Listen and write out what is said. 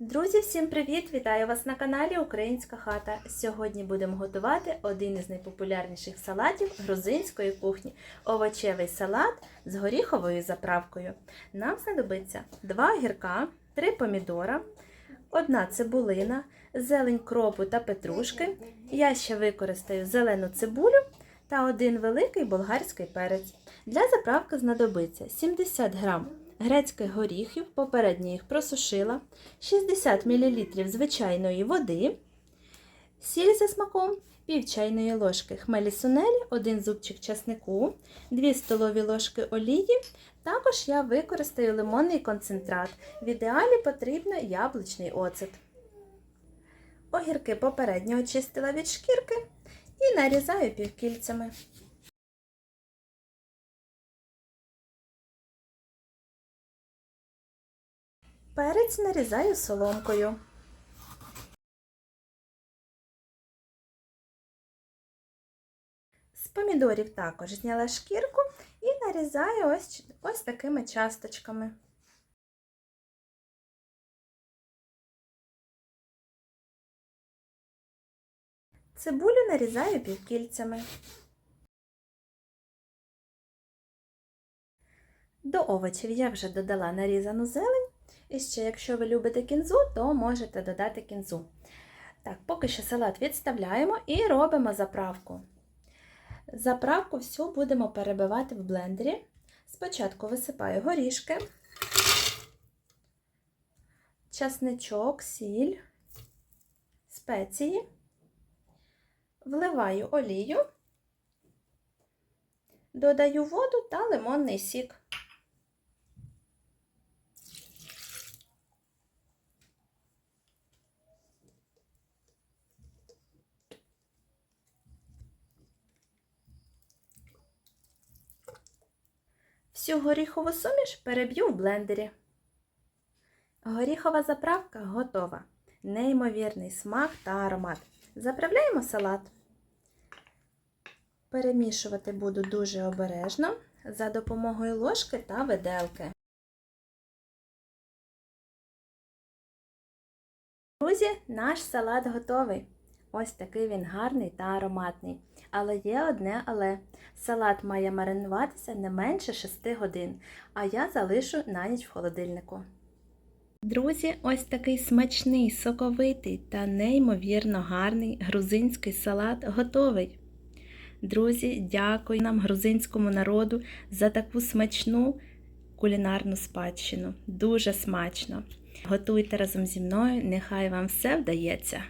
Друзі, всім привіт! Вітаю вас на каналі Українська хата. Сьогодні будемо готувати один із найпопулярніших салатів грузинської кухні овочевий салат з горіховою заправкою. Нам знадобиться 2 огірка, 3 помідора, 1 цибулина, зелень кропу та петрушки. Я ще використаю зелену цибулю та один великий болгарський перець. Для заправки знадобиться 70 грам грецьких горіхів, попередньо їх просушила, 60 мл звичайної води, сіль за смаком, пів чайної ложки хмелі сунелі, 1 зубчик часнику, 2 столові ложки олії. Також я використаю лимонний концентрат. В ідеалі потрібно яблучний оцет. Огірки попередньо очистила від шкірки і нарізаю півкільцями. Перець нарізаю соломкою. З помідорів також зняла шкірку і нарізаю ось, ось такими часточками. Цибулю нарізаю півкільцями. До овочів я вже додала нарізану зелень. І ще, якщо ви любите кінзу, то можете додати кінзу. Так, поки що салат відставляємо і робимо заправку. Заправку всю будемо перебивати в блендері. Спочатку висипаю горішки, часничок, сіль, спеції, вливаю олію, додаю воду та лимонний сік. Всю горіхову суміш переб'ю в блендері. Горіхова заправка готова. Неймовірний смак та аромат. Заправляємо салат. Перемішувати буду дуже обережно за допомогою ложки та виделки. Друзі, наш салат готовий. Ось такий він гарний та ароматний. Але є одне але. Салат має маринуватися не менше 6 годин, а я залишу на ніч в холодильнику. Друзі, ось такий смачний, соковитий та неймовірно гарний грузинський салат готовий. Друзі, дякую нам, грузинському народу, за таку смачну кулінарну спадщину. Дуже смачно! Готуйте разом зі мною, нехай вам все вдається!